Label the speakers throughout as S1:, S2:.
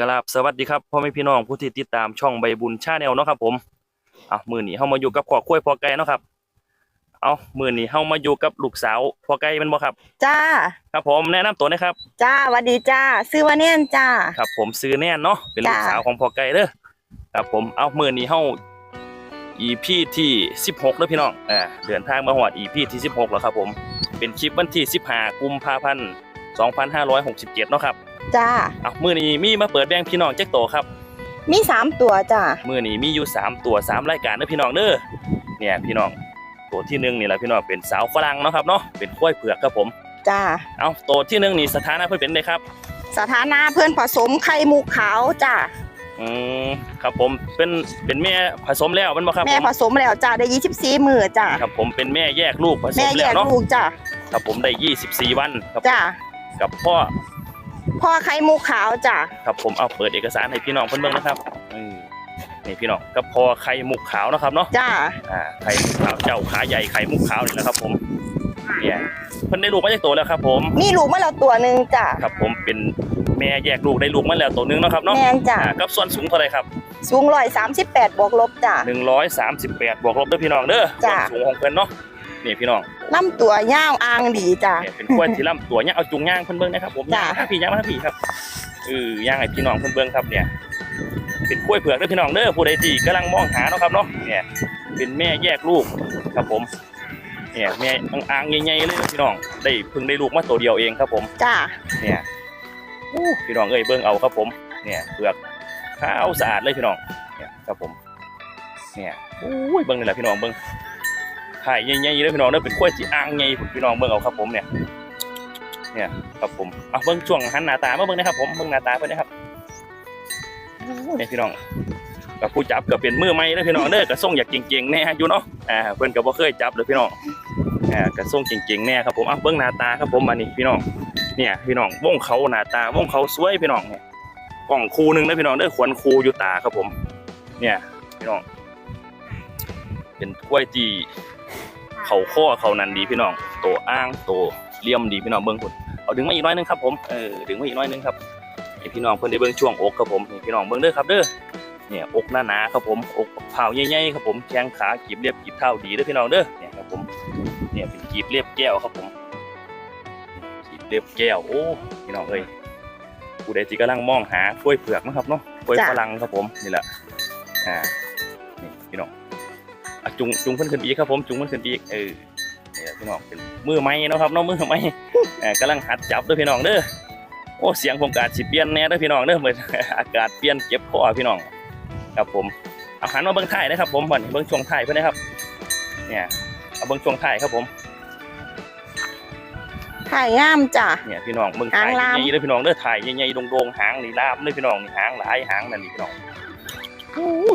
S1: กราบสวัสดีครับพ่อแม่พี่น้องผู้ที่ติดตามช่องใบบุญชาแนลเนาะครับผมเอามือนี้เฮามาอยู่กับขอกล้วยพอไก่เนาะครับ เอามือนี้เฮามาอยู่กับลูกสาวพอไก่แมันบ่ครับ
S2: จ้า
S1: ครับผมแนะนำตัวหนะครับ
S2: จ้าหวัสดีจ้าซื้อว่าเน่นจ้า
S1: ครับ ผมซื้อแน่นเนาะเป็นลูก
S2: จ้า
S1: สาวของพอไก่เด้อครับผมเอามือนี้เฮา EP ที่16เด้อพี่น้องอ่าเดินทางมาฮอด EP ที่16แล้วครับผมเป็นคลิปวันที่15กุมภาพันธ์2567เนาะครับ
S2: จ้า
S1: เอามือนี้มีมาเปิดแบ่งพี่น้องจักโตครับ
S2: มีสามตัวจ้า
S1: มื่อนี้มีอยู่3ตัว3รายการเด้อพี่น้องเด้อเนี่ยพี่น้องตัวที่หนึ่งนี่แหละพี่น้องเป็นสาวฝรั่งเนาะครับเนาะเป็นกล้วยเผือกครับผม
S2: จ้า
S1: เอาตัวที่หนึ่งนี่สถานะเพิ่นเป็นไงครับ
S2: สถานะเพื่อนผสมไข่มุกขาวจ้า
S1: อืมครับผมเป็นเป็นแม่ผสมแล้วแมันบ่ครับ
S2: แม่
S1: ผม
S2: ผสมแล้วจ้าได้ยี่สิบสี่มือจ้า
S1: ครับผมเป็นแม่แยกลูกผส
S2: แม่
S1: ม
S2: แย
S1: แล้ว
S2: ก
S1: เนาะ
S2: ลูกจ้า
S1: ครับผมได้24วันครับ
S2: จ้า
S1: กับพ่อ
S2: พ่อไข่มุกขาวจ้า
S1: ครับผมเอาเปิดเอกสารให้พี่น้องเพิ่นเบิ่งนะครับอืมนี่พี่น้องกับพ่อไข่มุกขาวเนาะครับเนาะ
S2: จ้า
S1: อ่าไข่มุกขาวเจ้าขาใหญ่ไข่มุกขาวนี่แหละครับ ผมเนี่ยเพิ่นได้ลูกมาจากตัวแล้วครับ ผม
S2: มีลูกมาแล้วตัวหนึ่งจ้า
S1: ครับ ผมเป็นแม่แยกลูกได้ลูกมาแล้วตัวหนึงเนาะครับเนาะ
S2: แม่นจ้า
S1: อ่ากับส่วนสูงเท่าไหร่ครับ
S2: สูงร้อยสามสิบแปดบวกลบจ้า
S1: 138บวกลบเด้อพี่น้องเด้อส่ว
S2: จ้ะ
S1: นสูงของเพิ่นเนาะ นี่พี่น้อง
S2: ลำตัวยาวอ่างดีจ้า
S1: เนี่ยเป็นควายที่ลำตัวเนี่ยเอาจุงย่างเพิ่นเบิ่งนะครับผม
S2: จ้ะ
S1: ย่างมาทางพี่ย่างมาทางพี่ครับเออย่างให้พี่น้องเพิ่นเบิ่งครับเนี่ย เป็นกล้วยเผือกเด้อพี่น้องเด้อผู้ใดที่กำลังมองหาเนาะครับเนาะเนี่ยเป็นแม่แยกลูกครับผมเนี่ยแม่อ่างๆใหญ่ๆเลยเด้อพี่น้องได้เพิ่งได้ลูกมาตัวเดียวเองครับผม
S2: จ้า
S1: เนี่ยอู้พี่น้องเอ้ยเบิ่งเอาครับผม เนี่ยเปลือกขาวสะอาดเลยพี่น้องเนี่ยครับผม เนี่ยอู้ยเบิ่งนี่แหละพี่น้องเบิ่ง ไข่ใหญ่ๆเลยพี่น้องเด้อเป็นกล้วยที่อ่างใหญ่พี่น้องเบิ่งเอาครับผมเนี่ยเนี่ยครับผมเอาเบิ่งช่วงหันหน้าตามาเบิ่งนะครับผมเบิ่งหน้าตาเพิ่นนะครับเนี่ยพี่น้องกับผู้จับก็เป็นมือใหม่เด้พี่น้องเด้อก็ส่งอยากเก่งๆแน่อยู่เนาะอ่าเพิ่นก็บ่เคยจับเลยพี่น้องอ่าก็ส่งเก่งๆแน่ครับผมเอาเบิ่งหน้าตาครับผมอันนี้พี่น้องเนี่ยพี่น้องวงเขาหน้าตาวงเขาสวยพี่น้องเนี่ยกล่องคูหนึงนะพี่น้องเด้อขวัญคูอยู่ตาครับผม เนี่ยพี่น้องเป็นกล้วยที่ เขาข้อเขานันดีพี่น้องโตอ้างโตเลี่ยมดีพี่น้องเบิ้งคนเอาดึงมาอีกน้อยนึงครับผมเออดึงมาอีกน้อยนึงครับให้พี่น้องเพิ่นได้เบิ้งช่วงอกครับผมนี่พี่น้องเบิ้งเด้อครับเด้อเนี่ยอกหนาๆครับผมอกเผาใหญ่ๆครับผมแข้งขากีบเรียบกีบเท้าดีเด้อพี่น้องเด้อเนี่ยครับผมเนี่ยเป็นกีบเรียบแก้วครับผมขีดเรียบแก้วโอ้พี่น้องเอ้ยผู้ใดที่กำลังมองหากล้วยเผือกนะครับเนาะกล้วยฝรั่งครับผมนี่แหละอ่า อะจุงจุงเพิ่นขึ้นอีกครับผมจุงเพิ่นขึ้นอีกเออนี่แหละพี่น้องเป็นมือไม้นาะครับเนาะมือไม้เอ่อกำลังหัดจับเด้อพี่น้องเด้อโอ้เสียงผมกอาจสิเปลี่ยนแน่เด้อพี่น้องเด้อเหมือนอากาศเปลี่ยนเจ็บคอพี่น้องครับผมเอาหันมาเบิ่งท้ายนะครับ ผมบัดนี้เบิ่งช่วงท้ายเพิ่นนะครับ เนี่ยเอาเบิ่งช่วงท้ายครับผม
S2: ไข่งามจ้า
S1: เนี่ยพี่น้องเบิ่งถ่าย
S2: หางลาม
S1: ใหญ่ๆเลยพี่น้องเด้อถ่ายใหญ่ๆโด่งๆหางนี่ลามเลยพี่น้องนี่หางหลายหางนั่นนี่พี่น้องโอ้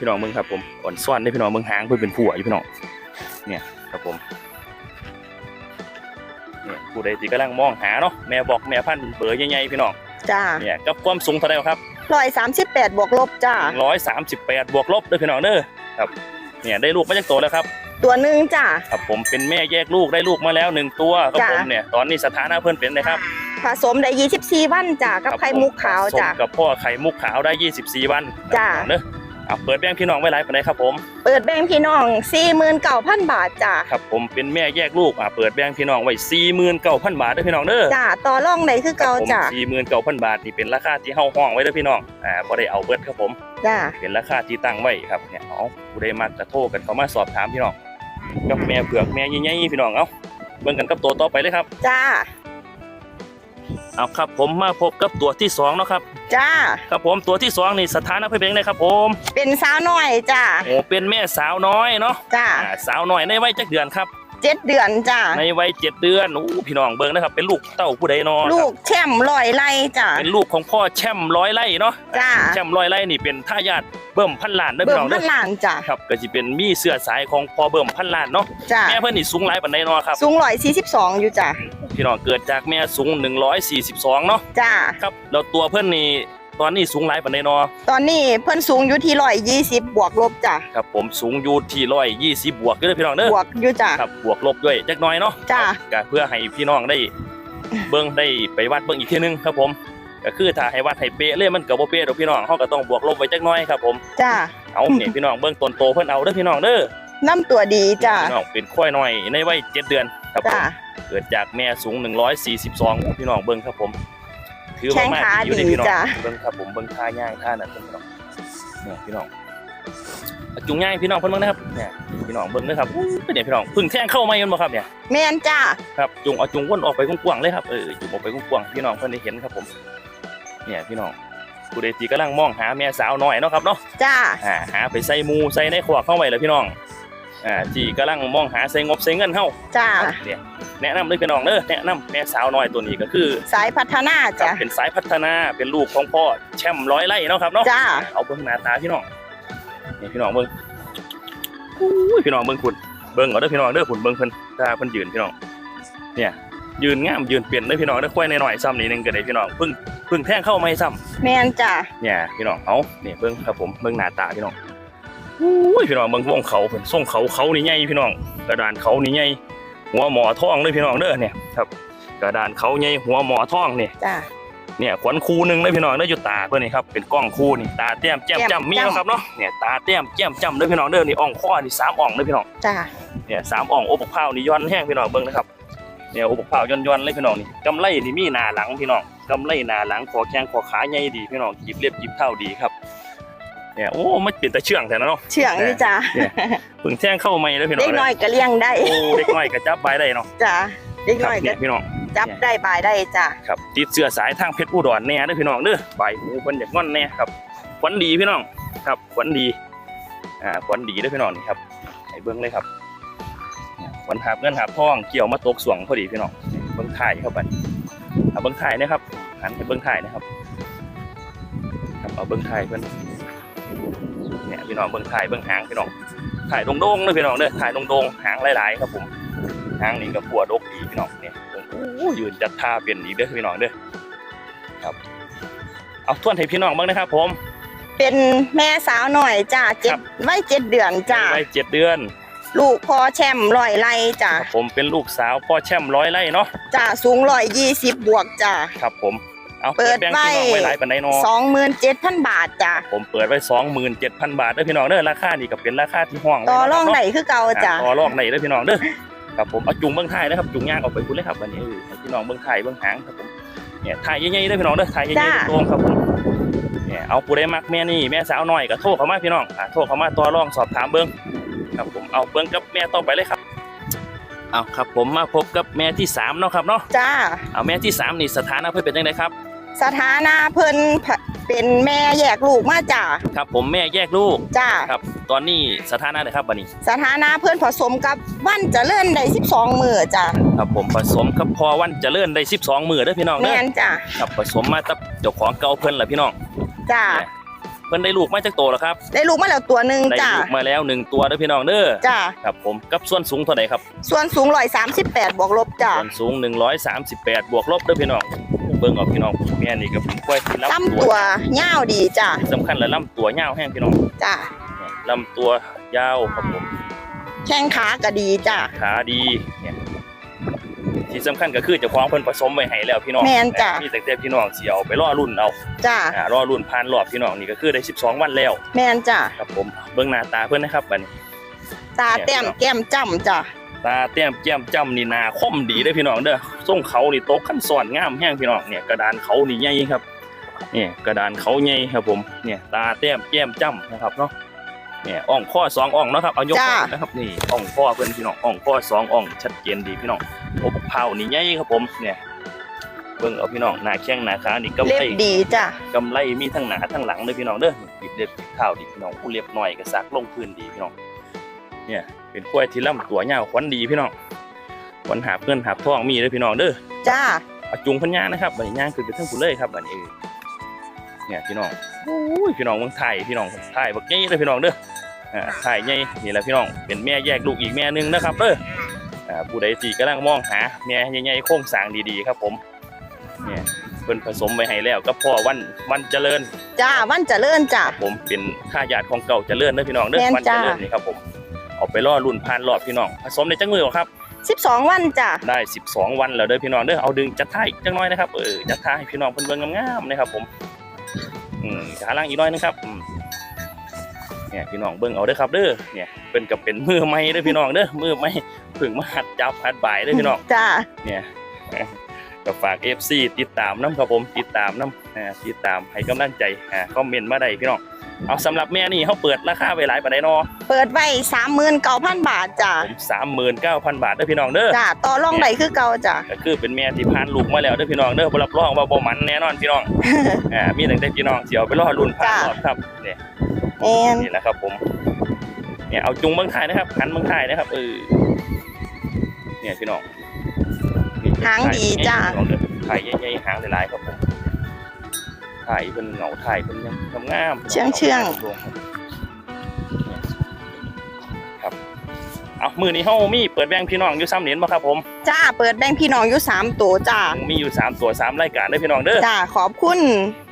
S1: พี่น้องเบิ่งครับผมอ่อนซ่อนได้พี่น้องเบิ่งหางเพิ่นเป็นผัวอยู่พี่น้องเนี่ยครับผมเนี่ยผู้ใดที่กำลังมองหาเนาะแม่บอกแม่พันธุ์เบอร์ใหญ่ๆพี่น้อง
S2: จ้า
S1: เนี่ยกับความสูงเท่าไหร่ครับ
S2: ร้อยสามสิบแปดบวกลบจ้า
S1: 138บวกลบเด้อพี่น้องเด้อครับเนี่ยได้ลูกมาจากโตแล้วครับ
S2: ตัวหนึ่งจ้า
S1: ครับผมเป็นแม่แยกลูกได้ลูกมาแล้วหนึ่งตัวครับ
S2: จ้ะ
S1: ผมเนี่ยตอนนี้สถานะเพิ่นเป็นนะครับ
S2: ผสมได้ยี่สิบสี่วันจ้ากับไข่มุกขาวจ้า
S1: ผสมกับพ่อไข่มุกขาวได้24วัน
S2: จ้ะ
S1: ครับพี่น้องเด้อเอาเปิดแบ่งพี่น้องไว้หลายปานใดครับผม
S2: เปิดแบงค์พี่น้องสี่หมื่นเก้าพันบาทจ้า
S1: ครับผมเป็นแม่แยกลูกอะเปิดแบ่งพี่น้องไว้49,000 บาทเด้อพี่น้องเด้อ
S2: จ้าต่อรองได้คือเก่าจ้า
S1: 49,000 บาทนี่เป็นราคาที่เฮาห้องไว้เด้อพี่น้องอ่าบ่ได้เอาเบิดครับผม
S2: จ้า
S1: เป็นราคาที่ตั้งไว้ครับเนี่ยเอาผู้ใดมักจะโทรกันเข้ามาสอบถามพี่น้องกับแม่เผือกแม่ใหญ่ๆพี่น้องเอาเบิ่งกันกับตัวต่อไปเลยครับ
S2: จ้า
S1: เอาครับผมมาพบกับตัวที่สองเนาะครับ
S2: จ้า
S1: ครับผมตัวที่สองนี่สถานะเพิ่นเป็นจังไดครับผม
S2: เป็นสาวน้อยจ้า
S1: โอ้เป็นแม่สาวน้อยเนาะ
S2: จ้า
S1: อ่าสาวน้อยในวัยจักเดือนครับ
S2: เจ็ดเดือนจ้า
S1: ในวัยเจ็ดเดือนอู้พี่น้องเบิ่งนะครับ เป็นลูกเต้าผู้ใดเนาะ
S2: ลูกแช่มลอยไล่จ้า
S1: เป็นลูกของพ่อแช่มร้อยไร่เนาะ
S2: จ้า
S1: แช่มร้อยไร่นี่เป็นทายาทเบิ่มพันล้านเด้อ
S2: เบิ่
S1: พี่น้
S2: ม
S1: องเด้
S2: พั
S1: อน
S2: ล้านจ้า
S1: ครับก็สิเป็นมีเสื้อสายของพ่อเบิ่มพันล้านเนาะ
S2: จ้า
S1: แม่เพิ่นนี่สูงหลายปานใดเนาะครับ
S2: สูงร้อยสี่สิบสองอยู่จ้า
S1: พี่น้องเกิดจากแม่สูง142เนาะ
S2: จ้า
S1: ครับแล้วตัวเพิ่นนี่ ตอนนี้สูงหลายปานใดเนาะ
S2: ตอนนี้เพิ่นสูงอยู่ที่ร้อยยี่สิบบวกลบจ้า
S1: ครับผมสูงอยู่ที่120บวกเด้อพี่น้องเด้อ
S2: บวกอยู่จ้า
S1: ครับบวกลบด้วยจักหน่อยเนาะ
S2: จ้ะ
S1: ก็เพื่อให้พี่น้องได้เบิ่งได้ไปวัดเบิ่งอีกทีนึงครับผมก็คือถ้าให้วัดให้เป๊ะเลยมันก็บ่เป๊ะดอกพี่น้องเฮาก็ต้องบวกลบไว้จักหน่อยครับผม
S2: จ้า
S1: เอานี่พี่น้องเบิ่งต้นโตเพิ่นเอาเด้อพี่น้องเด้อ
S2: น้ำตัวดีจ้า
S1: พี่น้องเป็นควายน้อยในวัย7เดือนครับผม
S2: จ้า
S1: เกิดจากแม่สูง 142พี่น้องเบิ่งครับผม ถือว่า
S2: แข้ง
S1: มาก
S2: ขา
S1: อยู่ใน
S2: ดี
S1: พี่น้อง
S2: จ้ะ
S1: เบิ่งครับผมเบิ่งท่าย่างท่านั่นเพิ่นพี่น้องเนี่ยพี่น้องเอาจุงย่างให้พี่น้องเพิ่นเบิ่งนะครับเนี่ยพี่น้องเบิ่งเด้อครับอู้เป็นเนี่ยพี่น้องเพึ่งแทงเข้ามาแม่นบ่ครับเนี่ย
S2: แม่นจ้า
S1: ครับจุงเอาจุงวนออกไปกว้างๆเลยครับเออจุงออกไปกว้างๆพี่น้องเพิ่นได้เห็นครับผมเนี่ยพี่น้องผู้ใดที่กำลังมองหาแม่สาวน้อยเนาะครับเนาะ
S2: จ้า
S1: อ่าหาไปใส่หมูใส่ในขวากเข้าไว้เลยพี่น้อง อ่าที่กำลังมองหาใส่งบใส่เงินเฮา
S2: จ้า
S1: เนี่ยแนะนำเลยพี่น้องเด้อแนะนำแม่สาวน้อยตัวนี้ก็คือ
S2: สายพัฒนา
S1: ครับ
S2: จ้า
S1: เป็นสายพัฒนาเป็นลูกของพ่อแชมป์ร้อยไร่เนาะครับเนาะ
S2: จ้า
S1: เอาเบิ่งหน้าตาพี่น้องนี่พี่น้องเบิ่งอุ้ยพี่น้องเบิ่งคุณเบิ่งเอาเด้อพี่น้องเด้อคุณเบิ่งเพิ่นตาเพิ่นยืนพี่น้อง เนี่ยยืนงามยืนเปลี่ยนเด้อพี่น้องเด้อค่อยหน่อยๆซ้ำนิดนึงก็ได้พี่น้องเพิ่งเพิ่งแทงเข้าไม่ซ้ำ
S2: แม่นจ้า
S1: เนี่ยพี่น้องเอาเนี่ยเบิ้งครับผมเบิ้งหน้าตาพี่น้อง อุ้ยพี่น้องเบิ้งวงเขาเพิ่นทรงเขาเขานี่ใหญ่พี่น้องกระดานเขานี่ใหญ่หัวหมอทองเลยพี่น้องเด้อเนี่ยครับ กระดานเขาใหญ่หัวหมอทองเนี่ย
S2: จ้า
S1: เนี่ยขวัญคูหนึงเลยพี่น้องเด้ออยู่ตาเพิ่นนี่ครับเป็นกล้องคูนี่ตาแต้มแจ่ม
S2: แจ่ม
S1: จำมีเนาะครับเนาะเนี่ยตาแต้มแจ่มจำเด้อพี่น้องเด้อนี่อ่องข้อนี่สามอ่องเลยพี่น้อง
S2: จ้า
S1: เนี่ยสามอ่องโอบกเผานี่ย้อนแห้งพี่น้องเบิ้งนะครับเนี่ยโอบกเผาย้อนย้อนๆเลยพี่น้องนี่กำไรนี่มีหน้าหลังพี่น้องกำไรหน้าหลังคอแข้งคอขาใหญ่ดีพี่น้องจีบเรียบจีบเท่าดีครับ เนี่ยโอ้มันเป็นตะเชื่องแท้นะเนาะ
S2: เชื่องนี่จ้า
S1: เพิ่งแท่งเข้าไม่เลยพี่น้อ
S2: เด็
S1: ง
S2: กน้อยก็เลี้ยงได้
S1: โอ้เด็กน้อยกระจับใบได้เนาะ
S2: จ้าเด็ก
S1: ครั
S2: น้
S1: บ
S2: อย
S1: เนี่
S2: ก็
S1: ยพี่น้อง
S2: จับได้บายได้จ้า
S1: ครับติดเสื้อสายทางเพชรอุดรแน่เด้อพี่น้องเด้อใบหูเพิ่นอยากงอนแน่ครับขวัญดีพี่น้องครับขวัญดีอ่าขวัญดีเด้อพี่น้องนี่ครับให้เบิ่งเลยครับเนี่ยขวัญหาบเงินหาบทองเกี่ยวมาตกสวงพอดีพี่น้องเบิ่งถ่ายเข้าไปเอาเบิ่งถ่ายนะครับหันไปเบิ่งถ่ายนะครับครับเอาเบิ่งถ่ายเพิ่นเนี่ย พี่น้องเบิ่งถ่ายเบิ่งหางพี่น้องถ่ายโด่งๆเด้อพี่น้องเด้อถ่ายโด่งๆหางหลายๆครับผมหางนี่ก็ปัวดกดีพี่น้องเนี่ยเบิ่งโอ้ยืนจัดท่าเป็นอีกเด้อพี่น้องเด้อเอาทวนให้พี่น้องบ้างนะครับ ผม
S2: เป็นแม่สาวหน่อยจ้าเจ็
S1: ครั
S2: ด
S1: บ
S2: ไว้เจ็ดเดือนจ้า
S1: ไว้เจ็ดเดือน
S2: ลูกพอแชมป์ร้อยไร่จ้า
S1: ครับผมเป็นลูกสาวพ่อแช่มร้อยไร่เนาะ
S2: จ้าสูงร้อยยี่สิบบวกจ้า
S1: ครับผม เอา
S2: เปิด
S1: แบ่ง
S2: ไว้
S1: พี่น้องไว้หลายปันไดเนาะ
S2: สองหมื่นเจ็ดพันบาทจ้า
S1: ผมเปิดไว้สองหมื่นเจ็ดพันบาทเด้อพี่น้องเด้อราคานี่ก็เป็นราคาที่ห้อง
S2: ต่อรอง
S1: ไห
S2: ไหนคือเก่าจ้า
S1: ต่อรองไหนเด้อพี่น้องเด้อครับผมเอาจุงเบื้องท้ายนะครับจุงย่างออกไปคุณเลยครับวันนี้เออให้พี่น้องเบื้องท้ายเบื้องหางครับผมเนี่ยถ่ายใหญ่ๆเด้อพี่น้องเด้อถ่ายใหญ่
S2: จ้า
S1: ๆตรงๆครับผมเนี่ยเอาผู้ใดมักแม่นี่แม่สาวน้อยก็โทรเข้ามาพี่น้องอ่าโทรเข้ามาต่อรองสอบถามเบื้องครับผมเอาเบื้องกับแม่ต่อไปเลยครับเอาครับผมมาพบกับแม่ที่สามเนาะครับเนาะ
S2: จ้า
S1: เอาแม่ที่สามนี่สถานะเพื่อนเป็นยังไงครับ
S2: สถานะเพิ่นเป็นแม่แยกลูกมาจ้า
S1: ครับ ผมแม่แยกลูก
S2: จ้า
S1: ครับ ตอนนี้สถานะเลยครับบัดนี้
S2: สถานะเพิ่นผสมกับวันเจริญได้สิบสองมือจ้า
S1: ครับผมผสมกับพอวันเจริญได้12มือเด้อพี่น้อง
S2: แม่
S1: เด้อน
S2: จ้า
S1: ครับผสมมาตับเจ้าของเก่าเพิ่นล่ะพี่น้อง
S2: จ้า
S1: เพิ่นได้ลูกมาจากโตแล้วครับ
S2: ได้ลูกมาแล้วตัวหนึ่ง
S1: ได้
S2: จ้า
S1: ลูกมาแล้วหนึ่งตัวเด้อพี่น้องเด้อ
S2: จ้า
S1: ครับผมกับส่วนสูงเท่าไหร่ครับ
S2: ส่วนสูงร้อยสามสิบแปดบวกลบจ้า
S1: ส่วนสูง138บวกลบเด้อพี่น้อง เบิ่งเอาพี่น้องแม่นี่ก็เป็นกล้วยที่
S2: ลำ
S1: ลำ
S2: ตั
S1: ตัว
S2: วยาวดีจ้า
S1: สำคัญและลำตัวยาวแห้งพี่น้อง
S2: จ้า
S1: เนี่ยลำตัวยาวครับผม
S2: แข้งขาก็ดีจ้า
S1: ขาดีเนี่ยที่สำคัญก็คือเจ้าของเพิ่นผสมไว้ให้แล้วพี่น้อง
S2: แม่นจ้ะ
S1: มีแต่แต่พี่น้องสิเอาไปรอรุ่นเอา
S2: จ้า
S1: อ่ารอรุ่นผ่านรอบพี่น้องนี่ก็คือได้ 12 วันแล้ว
S2: แม่นจ้า
S1: ครับผมเบิ่งหน้าตาเพิ่นนะครับบัดนี้
S2: ตาแต้มแก้มจ้ำจ้า
S1: ตาแต้มแก้มจ้ำนี่หนาคมดีเด้อพี่น้องเด้อทรงเขานี่โตกขั้นสอนงามแห้งพี่น้องเนี่ยกระดานเขานี่ใหญ่ครับเนี่ยกระดานเขาใหญ่ครับผมเนี่ยตาแต้มแก้มจ้ำนะครับเนาะเนี่ยอ่องข้อสองอ่องเนาะครับเอายก
S2: จ้า
S1: นะครับนี่อ่องข้อเพิ่นพี่น้องอ่องข้อสองอ่องชัดเจนดีพี่น้องโอ้บกเผานี่ใหญ่ครับผมเนี่ยเบิ่งเอาพี่น้องหน้าแข้งหน้าขานี่กำ
S2: เล็
S1: ไร
S2: บดีจ้ากำ
S1: ไรมีทั้งหน้าทั้งหลังเลยพี่น้องเด้อหยิบเล็บหยิบเท้าดีพี่น้องผู้เล็บหน่อยก็ซักลงพื้นดีพี่น้อง เนี่ยเป็นกล้วยที่ลำตัวยาวขวัญดีพี่น้องขวัญหาบเงินหาบทองมีเลยพี่น้องเด้อ
S2: จ้า
S1: เอาจุงพันยางนะครับบัดนี้ย่างขึ้นไปเทั้งผู้เลยครับบัดนี้เออเนี่ยพี่น้องโอ้ยพี่น้องเมืองไทยพี่น้องไทยบักใหญ่เลยพี่น้องเด้ออ่าไทยใหญ่นี่แหละพี่น้องเป็นแม่แยกลูกอีกแม่หนึงนะครับเด้ออ่าผู้ใดที่กำลังมองหาแม่ใหญ่ๆโค้งสร้างดีๆครับผมเนี่ยเพิ่นผสมไว้ให้แล้วกับพ่อวันวันเจริญ
S2: จ้าวันเจริญจ้า
S1: ผมเป็นข้าญาติของเก่าเจริญเด้อพี่น้องเด้อ
S2: แม่น
S1: วันเจริญ
S2: จ้า
S1: นี่ครับผม เอาไปล่อรุ่นผ่านรอบพี่น้องผสมในจังมือบ่ครับ
S2: 12 วันจ้ะ
S1: ได้ 12 วันแล้วเด้อพี่น้องเด้อเอาดึงจัดท่ายจังน้อยนะครับเออจัดท่ายให้พี่น้องเพิ่นเบิ่งงามๆนะครับผมอืมขาล่างอีกหน้อยนะครับอืมเนี่ยพี่น้องเบิ่งเอาเด้อครับเด้อเนี่ยเป็นกับเป็นมือใหม่เด้อพี่น้องเด้อมือใหม่เพิ่งมาหัดจับหัดบ่ายเด้อพี่น้อง
S2: จ้ะ
S1: เนี่ยก็ฝาก FC ติดตามน้ำครับผมติดตามน้ำอ่าติดตามให้กำลังใจอ่าคอมเมนต์มาได้พี่น้อง เอาสำหรับแม่นี่เขาเปิดราคาไว้หลายปานใดเนาะ
S2: เปิดไว้39,000บาทจ้ะ
S1: ผมสามหมื่นเก้าพันบาทเด้อพี่น้องเด้อ
S2: จ้ะต่อรองได้คือเก่าจ้ะ
S1: ก็คือเป็นแม่ที่ผ่านลูกมาแล้วเด้อพี่น้องเด้อบ่รับรองว่าบ่มันแน่นอนพี่น้องอ่ามีตั้งแต่พี่น้องสิเอาไปรอรุ่นผ่าน
S2: จ้ะ
S1: รอบครับเนี่ย
S2: แม่น
S1: นี่แหละครับผมเนี่ยเอาจุงเบิ่งถ่ายนะครับหันเบิ่งถ่ายนะครับเออเนี่ยพี่น้องนี่
S2: หางดีจ้ะ
S1: พี่น้องเด้อถ่ายใหญ่ๆหางหลายๆครับผม ถ่ายเพิ่นเหงาถ่ายเพิ่นยังงามๆ
S2: เชื่องเชื่อง
S1: ครับเอามือนี้เฮามีเปิดแบ่งพี่น้องอยู่ซ้ำเหรียญบ่ครับผม
S2: จ้าเปิดแบ่งพี่น้องอยู่3ตัวจ้า
S1: มีอยู่สามตัวสามรายการเด้อพี่น้องเด้อ
S2: จ้าขอบคุณ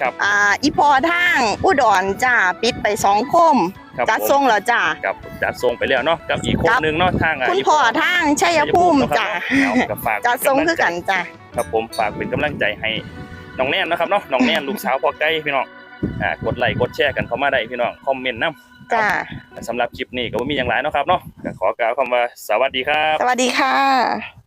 S1: ครับ
S2: อ่าอีพอทางอุดรจ้าปิดไปสองคม
S1: ครับ
S2: จัด
S1: ผม
S2: ทรงแล้วจ้า
S1: กับจัดทรงไปแล้วเนาะกับอีกคน
S2: ครับ
S1: หนึงเนาะทางอะ
S2: คุณ
S1: อีก
S2: พ่อทางชัยภูมิจ้า
S1: เอากับฝาก
S2: จัดทรงคือกันจ้า
S1: ครับผมฝากเป็นกำลังใจให้ น้องแน่นนะครับเนาะน้องแน่นลูกสาวพ่อไก่พี่น้องอ่ากดไลค์กดแชร์กันเข้ามาได้พี่น้องคอมเมนต์นํ
S2: จ้า
S1: สำหรับคลิปนี้ก็บ่มีอย่างไรเนาะครับเนาะก็ขอกล่าวคำว่าสวัสดีครับ
S2: สวัสดีค่ะ